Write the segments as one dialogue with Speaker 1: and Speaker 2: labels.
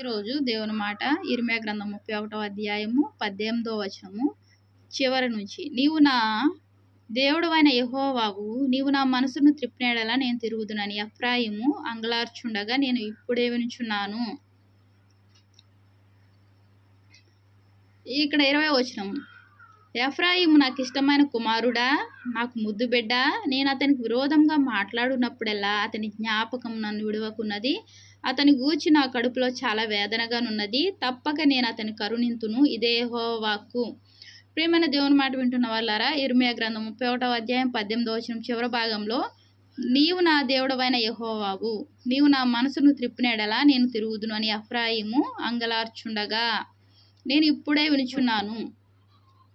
Speaker 1: ఈరోజు దేవుని మాట ఇరిమే గ్రంథం ముప్పై ఒకటో అధ్యాయము పద్దెనిమిదో వచనము. చివరి నుంచి నీవు నా దేవుడు అయిన యహోవావు నీవు నా మనసును త్రిప్పినేడలా నేను తిరుగుతున్నాను ఎఫ్రాయిము అంగలార్చుండగా నేను ఇప్పుడే వినుచున్నాను. ఇక్కడ ఇరవై వచనము. ఎఫ్రాయిము నాకు ఇష్టమైన కుమారుడా నాకు ముద్దు బిడ్డ నేను అతనికి విరోధంగా మాట్లాడున్నప్పుడెల్లా అతని జ్ఞాపకం నన్ను విడవకున్నది? అతని గూర్చి నా కడుపులో చాలా వేదనగానున్నది. తప్పక నేను అతని కరుణింతును ఇదే హోవాక్కు ప్రియమైన దేవుని మాట వింటున్న వాళ్ళారా ఇర్మియా గ్రంథం ముప్పై ఒకటో అధ్యాయం పద్దెనిమిదో వచనం చివరి భాగంలో నీవు నా దేవుడవైన యహోవావు. నీవు నా మనసును త్రిప్పినేడలా నేను తిరుగుదును అని అఫ్రాయిము అంగలార్చుండగా నేను ఇప్పుడే వినుచున్నాను.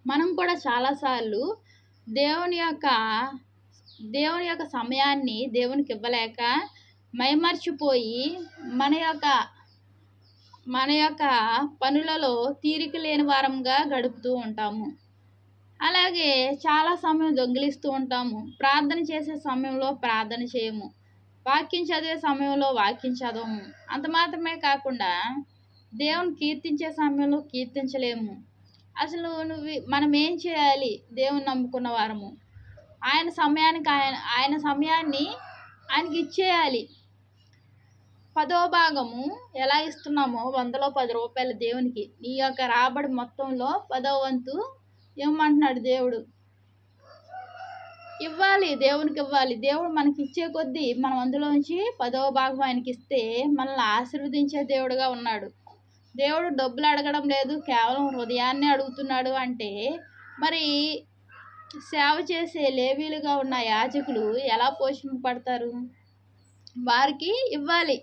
Speaker 1: మనం కూడా చాలాసార్లు దేవుని యొక్క దేవుని యొక్క సమయాన్ని దేవునికి ఇవ్వలేక మైమర్చిపోయి మన యొక్క మన యొక్క పనులలో తీరిక లేని వారంగా గడుపుతూ ఉంటాము. అలాగే చాలా సమయం దొంగిలిస్తూ ఉంటాము. ప్రార్థన చేసే సమయంలో ప్రార్థన చేయము. వాక్యం చదివే సమయంలో వాక్యం చదవము. అంత మాత్రమే కాకుండా దేవుని కీర్తించే సమయంలో కీర్తించలేము. అసలు నువ్వు మనం ఏం చేయాలి? దేవుని నమ్ముకున్న వారము. ఆయన సమయానికి ఆయన ఆయన సమయాన్ని ఆయనకి ఇచ్చేయాలి. పదో భాగము ఎలా ఇస్తున్నామో వందలో పది రూపాయలు దేవునికి. నీ యొక్క రాబడి మొత్తంలో పదో వంతు ఇవ్వమంటున్నాడు దేవుడు. ఇవ్వాలి దేవునికి ఇవ్వాలి. దేవుడు మనకి ఇచ్చే కొద్దీ మనం అందులోంచి పదో భాగం ఆయనకి ఇస్తే మనల్ని ఆశీర్వదించే దేవుడుగా ఉన్నాడు. దేవుడు డబ్బులు అడగడం లేదు కేవలం హృదయాన్ని అడుగుతున్నాడు అంటే మరి సేవ చేసే లేవీలుగా ఉన్న యాజకులు ఎలా పోషింపబడతారు? వారికి ఇవ్వాలి.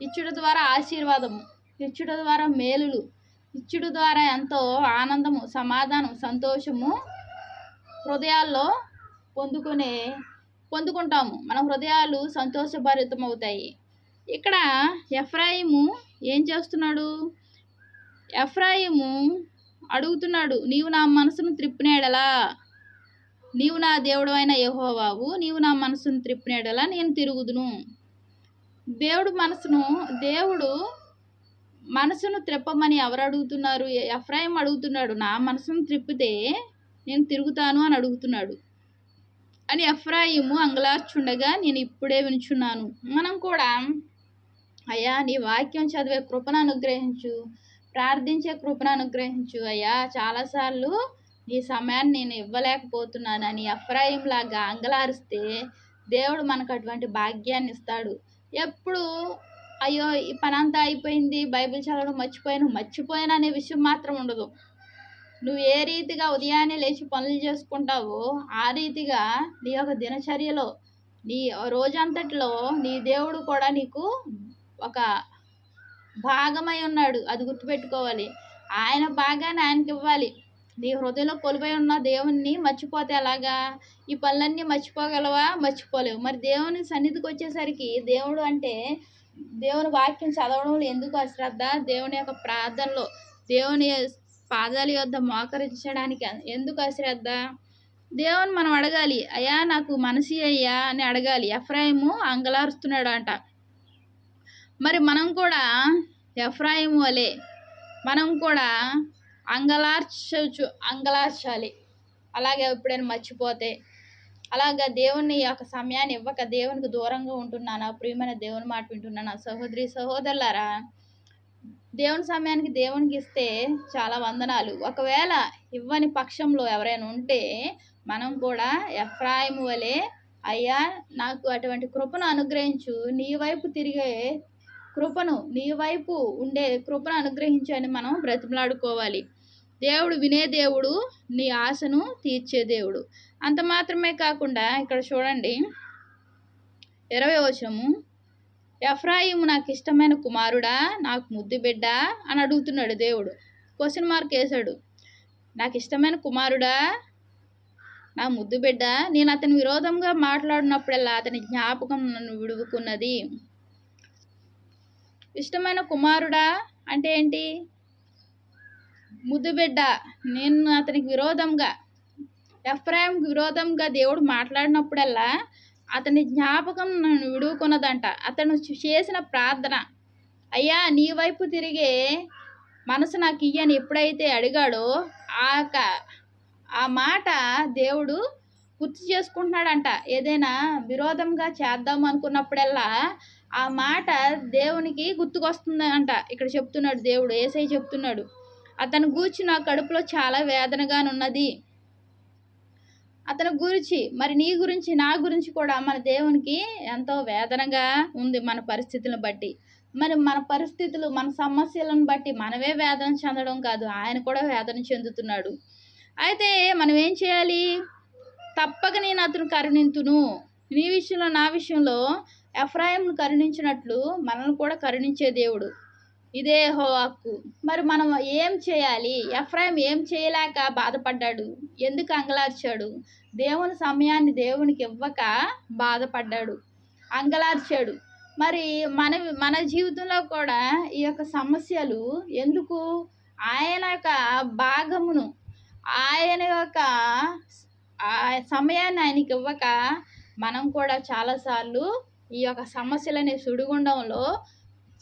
Speaker 1: ఇచ్చుడు ద్వారా ఆశీర్వాదము ఇచ్చుడు ద్వారా మేలులు ఇచ్చుడు ద్వారా ఎంతో ఆనందము సమాధానం సంతోషము హృదయాల్లో పొందుకునే పొందుకుంటాము. మన హృదయాలు సంతోషభరితం అవుతాయి ఇక్కడ ఎఫ్రాయిము ఏం చేస్తున్నాడు? ఎఫ్రాయిము అడుగుతున్నాడు నీవు నా మనసును త్రిప్పినేడలా? నీవు నా దేవుడు అయిన యహోవావు నీవు నా మనసును త్రిప్పినేడలా నేను తిరుగుదును. దేవుడు మనసును దేవుడు మనసును త్రిప్పమని ఎవరు అడుగుతున్నారు? ఎఫ్రాయిం అడుగుతున్నాడు నా మనసును త్రిప్పితే నేను తిరుగుతాను అని అడుగుతున్నాడు. అని ఎఫ్రాయిము అంగలార్చుండగా నేను ఇప్పుడే వినుచున్నాను. మనం కూడా అయ్యా నీ వాక్యం చదివే కృపను అనుగ్రహించు. ప్రార్థించే కృపను అనుగ్రహించు అయ్యా. చాలాసార్లు నీ సమయాన్ని నేను ఇవ్వలేకపోతున్నాను అని లాగా అంగలారిస్తే దేవుడు మనకు అటువంటి భాగ్యాన్ని ఇస్తాడు. ఎప్పుడు అయ్యో ఈ పని అంతా అయిపోయింది బైబిల్ చదవడం మర్చిపోయాను మర్చిపోయాను అనే విషయం మాత్రం ఉండదు. నువ్వు ఏ రీతిగా ఉదయాన్నే లేచి పనులు చేసుకుంటావో ఆ రీతిగా నీ యొక్క దినచర్యలో నీ రోజంతటిలో నీ దేవుడు కూడా నీకు ఒక భాగమై ఉన్నాడు. అది గుర్తుపెట్టుకోవాలి. ఆయన భాగాన్ని ఆయనకి ఇవ్వాలి. నీ హృదయంలో కొలువై ఉన్న దేవుణ్ణి మర్చిపోతే ఎలాగా? ఈ పనులన్నీ మర్చిపోగలవా? మర్చిపోలేవు. మరి దేవుని సన్నిధికి వచ్చేసరికి దేవుడు అంటే దేవుని వాక్యం చదవడంలో ఎందుకు అశ్రద్ధ? దేవుని యొక్క ప్రార్థనలో దేవుని పాదాల యొద్ద మోకరించడానికి ఎందుకు అశ్రద్ధ? దేవుని మనం అడగాలి అయ్యా నాకు మనసి అయ్యా అని అడగాలి. ఎఫ్రాయిము అంగలారుస్తున్నాడు అంట మరి మనం కూడా ఎఫ్రాయిము వలె మనం కూడా అంగలార్చు అంగలార్చాలి. అలాగే ఎప్పుడైనా మర్చిపోతే. అలాగా దేవుని యొక్క సమయాన్ని ఇవ్వక దేవునికి దూరంగా ఉంటున్నాను? ప్రియమైన దేవుని మాట వింటున్నాను? సహోదరి సహోదరులారా దేవుని సమయానికి దేవునికి ఇస్తే చాలా వందనాలు. ఒకవేళ ఇవ్వని పక్షంలో ఎవరైనా ఉంటే మనం కూడా ఎఫ్రాయిము వలె అయ్యా నాకు అటువంటి కృపను అనుగ్రహించు. నీ వైపు తిరిగే కృపను నీ వైపు ఉండే కృపను అనుగ్రహించని మనం బ్రతిమలాడుకోవాలి. దేవుడు వినే దేవుడు నీ ఆశను తీర్చే దేవుడు. అంత మాత్రమే కాకుండా ఇక్కడ చూడండి. ఇరవై వచము ఎఫ్రాయిము నాకు ఇష్టమైన కుమారుడా నాకు ముద్దు బిడ్డ అని అడుగుతున్నాడు దేవుడు. క్వశ్చన్ మార్క్ వేశాడు. నాకు ఇష్టమైన కుమారుడా నా ముద్దు బిడ్డ నేను అతని విరోధంగా మాట్లాడినప్పుడల్లా అతని జ్ఞాపకం నన్ను విడువుకున్నది. ఇష్టమైన కుమారుడా అంటే ఏంటి? ముద్దు బిడ్డ నేను అతనికి విరోధంగా ఎఫ్రాయింకి విరోధంగా దేవుడు మాట్లాడినప్పుడల్లా అతని జ్ఞాపకం నన్ను విడుకున్నదంట అతను చేసిన ప్రార్థన అయ్యా నీ వైపు తిరిగే మనసు నాకు ఇయ్యని ఎప్పుడైతే అడిగాడో ఆ క- ఆ మాట దేవుడు గుర్తు చేసుకుంటున్నాడంట. ఏదైనా విరోధంగా చేద్దాం అనుకున్నప్పుడల్లా ఆ మాట దేవునికి గుర్తుకొస్తుంది అంట ఇక్కడ చెప్తున్నాడు దేవుడు ఏసై చెప్తున్నాడు. అతను గూర్చి నా కడుపులో చాలా వేదనగానున్నది. అతని గురించి మరి నీ గురించి నా గురించి కూడా మన దేవునికి ఎంతో వేదనగా ఉంది మన పరిస్థితులను బట్టి. మరి మన పరిస్థితులు మన సమస్యలను బట్టి మనమే వేదన చెందడం కాదు ఆయన కూడా వేదన చెందుతున్నాడు. అయితే మనం ఏం చేయాలి? తప్పక నేను అతను కరుణింతును. నీ విషయంలో నా విషయంలో ఎఫ్రాయింను కరుణించినట్లు మనల్ని కూడా కరుణించే దేవుడు. ఇదే హో హక్కు మరి మనం ఏం చేయాలి? ఎఫ్రాయిం ఏం చేయలేక బాధపడ్డాడు? ఎందుకు అంగలార్చాడు? దేవుని సమయాన్ని దేవునికి ఇవ్వక బాధపడ్డాడు. అంగలార్చాడు. మరి మన మన జీవితంలో కూడా ఈ యొక్క సమస్యలు ఎందుకు? ఆయన యొక్క భాగమును ఆయన యొక్క ఆ సమయాన్ని ఆయనకి ఇవ్వక మనం కూడా చాలాసార్లు ఈ యొక్క సమస్యలనే సుడిగుండంలో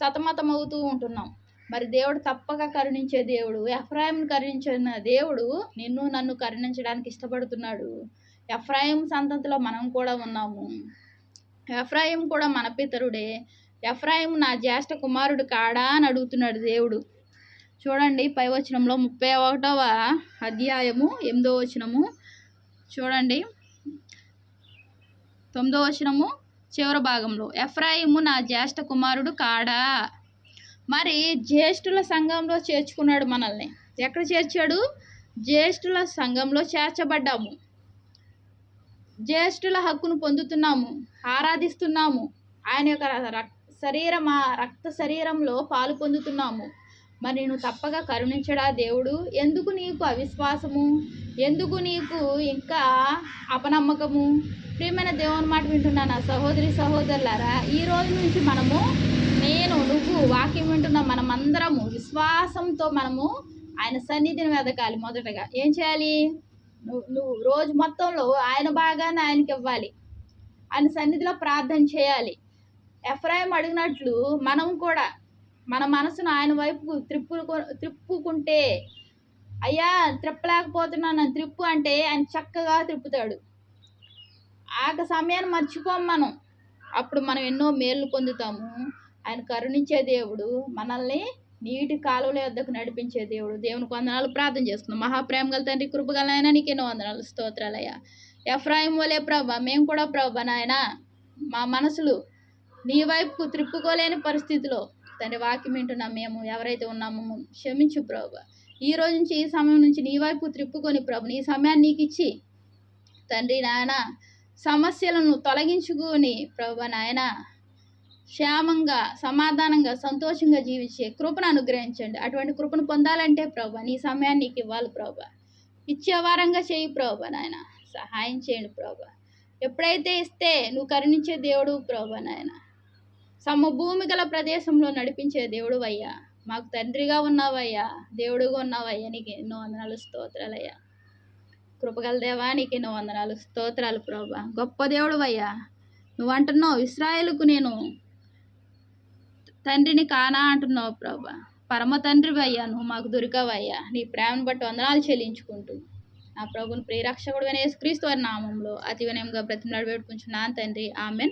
Speaker 1: సతమతమవుతూ ఉంటున్నాం. మరి దేవుడు తప్పక కరుణించే దేవుడు ఎఫ్రాయిం కరుణించిన దేవుడు నిన్ను నన్ను కరుణించడానికి ఇష్టపడుతున్నాడు. ఎఫ్రాయిం సంతతిలో మనం కూడా ఉన్నాము. ఎఫ్రాయిం కూడా మన పితరుడే. ఎఫ్రాయిం నా జ్యేష్ఠ కుమారుడు కాడా అని అడుగుతున్నాడు దేవుడు. చూడండి పై వచనంలో ముప్పై ఒకటవ అధ్యాయము ఎనిమిదో వచనము. చూడండి. తొమ్మిదో వచనము. చివరి భాగంలో ఎఫ్రాయిము నా జ్యేష్ఠ కుమారుడు కాడా? మరి జ్యేష్ఠుల సంఘంలో చేర్చుకున్నాడు మనల్ని. ఎక్కడ చేర్చాడు? జ్యేష్ఠుల సంఘంలో చేర్చబడ్డాము. జ్యేష్ఠుల హక్కును పొందుతున్నాము ఆరాధిస్తున్నాము. ఆయన యొక్క రక్ శరీరమా రక్త శరీరంలో పాలు పొందుతున్నాము. మరి నువ్వు తప్పగా కరుణించడా దేవుడు? ఎందుకు నీకు అవిశ్వాసము? ఎందుకు నీకు ఇంకా అపనమ్మకము? ప్రియమైన దేవుని మాట వింటున్నా నా సహోదరి సహోదరులారా? ఈ రోజు నుంచి మనము నేను నువ్వు వాక్యం వింటున్న మనమందరము విశ్వాసంతో మనము ఆయన సన్నిధిని వెదకాలి మొదటగా. ఏం చేయాలి? నువ్వు నువ్వు రోజు మొత్తంలో ఆయన బాగానే ఆయనకి ఇవ్వాలి. ఆయన సన్నిధిలో ప్రార్థన చేయాలి. ఎఫ్రాయిం అడిగినట్లు మనం కూడా మన మనసును ఆయన వైపు త్రిప్పు త్రిప్పుకుంటే అయ్యా త్రిప్పలేకపోతున్నాను త్రిప్పు అంటే ఆయన చక్కగా త్రిప్పుతాడు. ఆ సమయాన్ని మర్చిపోం మనం. అప్పుడు మనం ఎన్నో మేలు పొందుతాము. ఆయన కరుణించే దేవుడు మనల్ని నీటి కాలువల వద్దకు నడిపించే దేవుడు. దేవునికి వందనాలు ప్రార్థన చేస్తున్నాం. మహాప్రేమ గల తండ్రి కృపగలైనా నీకు ఎన్నో వందనాలు. స్తోత్రాలయ్యా ఎఫ్రాయిం వలే ప్రభా మేము కూడా ప్రభా నాయన మా మనసులు నీ వైపుకు త్రిప్పుకోలేని పరిస్థితిలో తండ్రి వాక్యం వింటున్నాం మేము ఎవరైతే ఉన్నామో క్షమించు ప్రభు. ఈ రోజు నుంచి ఈ సమయం నుంచి నీ వైపు త్రిప్పుకొని ప్రభు నీ సమయాన్ని నీకు ఇచ్చి తండ్రి నాయన సమస్యలను తొలగించుకొని ప్రభు నాయన క్షేమంగా సమాధానంగా సంతోషంగా జీవించే కృపను అనుగ్రహించండి. అటువంటి కృపను పొందాలంటే ప్రభు నీ సమయాన్ని నీకు ఇవ్వాలి ప్రభు. ఇచ్చే వారంగా చేయి ప్రభు నాయన సహాయం చేయండి ప్రభు. ఎప్పుడైతే ఇస్తే నువ్వు కరుణించే దేవుడు ప్రభు నాయన. సమభూమి గల ప్రదేశంలో నడిపించే దేవుడు అయ్యా మాకు తండ్రిగా ఉన్నావయ్యా. దేవుడుగా ఉన్నావయ్యా. నీకు ఎన్నో వందనాలు స్తోత్రాలయ్యా. కృపగల దేవా నీకు ఎన్నో వందనాలు స్తోత్రాలు ప్రభా. గొప్ప దేవుడు అయ్యా నువ్వు అంటున్నావు ఇస్రాయేల్కు నేను తండ్రిని కానా అంటున్నావు ప్రభా. పరమ తండ్రి అయ్యా నువ్వు మాకు దొరికావయ్యా. నీ ప్రేమను బట్టి వందనాలు చెల్లించుకుంటూ. నా ప్రభుని ప్రియరక్షకుడు యేసుక్రీస్తు వారి నామంలో అతి వినయంగా బ్రతిమలాడు పెట్టుకుంటున్నాను తండ్రి. ఆమెన్.